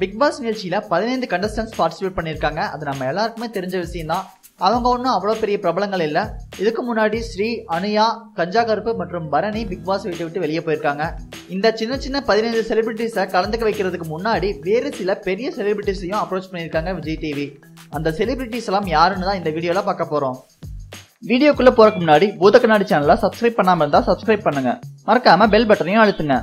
Big boss பதினைந்து contestants participate பண்ணியிருக்காங்க. அது நம்ம எல்லாருக்குமே தெரிஞ்ச விஷயம் தான் அவங்க ஒன்றும் அவ்வளோ பெரிய பிரபலங்கள் இல்லை. இதுக்கு முன்னாடி ஸ்ரீ அனுயா கஞ்சா கருப்பு மற்றும் பரணி பிக் பாஸ் வீட்டை விட்டு வெளியே போயிருக்காங்க. இந்த சின்ன சின்ன பதினைந்து செலிபிரிட்டிஸை கலந்துக்க வைக்கிறதுக்கு முன்னாடி வேறு சில பெரிய செலிபிரிட்டிஸையும் அப்ரோச் பண்ணியிருக்காங்க விஜய் டிவி அந்த செலிபிரிட்டிஸ் எல்லாம் யாருன்னு தான் இந்த வீடியோவில் பார்க்க போகிறோம் வீடியோக்குள்ளே போகிறதுக்கு முன்னாடி பூத கண்ணாடி சேனலை சப்ஸ்கிரைப் பண்ணாமல் இருந்தால் சப்ஸ்கிரைப் பண்ணுங்க. மறக்காமல் பெல் பட்டனையும் அழுத்துங்க.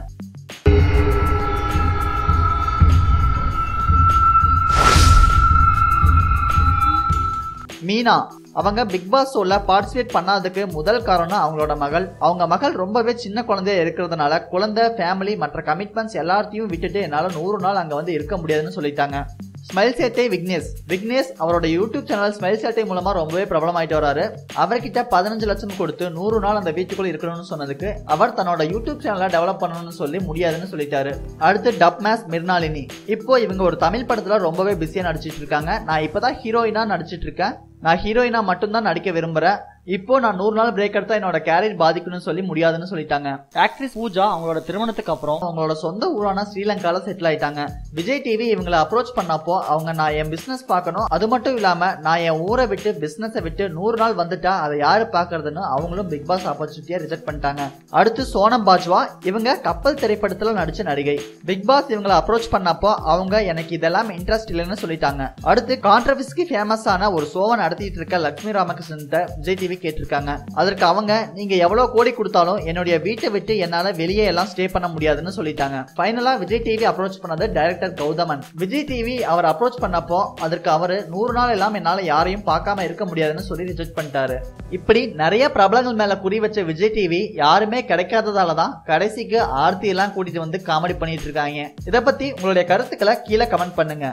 மீனா அவங்க பிக் பாஸ் ஷோல பார்ட்டிசிபேட் பண்ணாததுக்கு முதல் காரணம் அவங்களோட மகள். அவங்க மகள் ரொம்பவே சின்ன குழந்தையா இருக்கிறதுனால குழந்தை ஃபேமிலி மற்ற கமிட்மெண்ட்ஸ் எல்லாத்தையும் விட்டுட்டு என்னால நூறு நாள் அங்க வந்து இருக்க முடியாதுன்னு சொல்லிட்டாங்க. ஸ்மைல் சேட்டை விக்னேஷ் விக்னேஷ் அவரோட யூடியூப் சேனல் ஸ்மைல் சேட்டை மூலமா ரொம்பவே பிரபலமாயிட்டு வராரு. அவர்கிட்ட பதினஞ்சு லட்சம் கொடுத்து நூறு நாள் அந்த வீட்டுக்குள்ள இருக்கணும்னு சொன்னதுக்கு அவர் தன்னோட யூடியூப் சேனலை டெவலப் பண்ணணும்னு சொல்லி முடியாதுன்னு சொல்லிட்டாரு. அடுத்து டப் மேஸ் மிர்னாலினி இப்போ இவங்க ஒரு தமிழ் படத்துல ரொம்பவே பிஸியா நடிச்சிட்டு இருக்காங்க. நான் இப்பதான் ஹீரோயினா நடிச்சிட்டு இருக்கேன். நான் ஹீரோயினா மட்டும்தான் நடிக்க விரும்புறேன். இப்போ நான் நூறு நாள் பிரேக் எடுத்தா என்னோட கேரியர் பாதிக்கணும்னு சொல்லி முடியாதுன்னு சொல்லிட்டாங்க. ஆக்ட்ரஸ் பூஜா அவங்களோட திருமணத்துக்கு அப்புறம் அவங்களோட சொந்த ஊரான ஸ்ரீலங்கால செட்டில் ஆயிட்டாங்க. விஜய் டிவி இவங்களை அப்ரோச் பண்ணப்போ அவங்க நான் என் பிசினஸ் பார்க்கணும். அது மட்டும் இல்லாம நான் என் ஊரை விட்டு பிசினஸை விட்டு நூறு நாள் வந்துட்டா அதை யாரு பாக்குறதுன்னு அவங்களும் பிக் பாஸ் ஆப்பர்ச்சுனிட்டியா ரிஜெக்ட் பண்ணிட்டாங்க. அடுத்து சோனம் பாஜ்வா இவங்க கப்பல் திரைப்படத்துல நடிச்ச நடிகை. பிக் பாஸ் இவங்களை அப்ரோச் பண்ணப்போ அவங்க எனக்கு இதெல்லாம் இன்ட்ரெஸ்ட் இல்லைன்னு சொல்லிட்டாங்க. அடுத்து கான்ட்ரவர்சிக்கு ஃபேமஸ் ஆன ஒரு சோவை நடத்திட்டு இருக்க லட்சுமி ராமகிருஷ்ணன் விஜய் டிவி கேட்டிருக்காங்க. அதற்கு அவங்க நீங்க எவ்வளவு கோடி கொடுத்தாலும் என்னுடைய வீட்டை விட்டு என்னால வெளியே எல்லாம் ஸ்டே பண்ண முடியாதுன்னு சொல்லிட்டாங்க. ஃபைனலா விஜய் டிவி அப்ரோச் பண்ணது டைரக்டர் கௌதமன். விஜய் டிவி அவர் அப்ரோச் பண்ணப்போ அதற்கு அவரு நூறு நாள் எல்லாம் என்னால யாரையும் பார்க்காம இருக்க முடியாதுன்னு சொல்லி ரிஜெக்ட் பண்ணிட்டாரு. இப்படி நிறைய பிரபலங்கள் மேல குறி வச்ச விஜய் டிவி யாருமே கிடைக்காததால தான் கடைசிக்கு ஆர்த்தி எல்லாம் கூட்டிட்டு வந்து காமெடி பண்ணிட்டு இருக்காங்க. இதை பத்தி உங்களுடைய கருத்துக்களை கீழே கமெண்ட் பண்ணுங்க.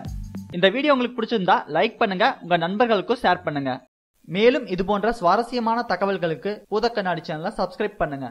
இந்த வீடியோ உங்களுக்கு பிடிச்சிருந்தா லைக் பண்ணுங்க உங்க நண்பர்களுக்கும் ஷேர் பண்ணுங்க. மேலும் இது போன்ற சுவாரஸ்யமான தகவல்களுக்கு பூதக்கண்ணாடி சேனலை சப்ஸ்கிரைப் பண்ணுங்க.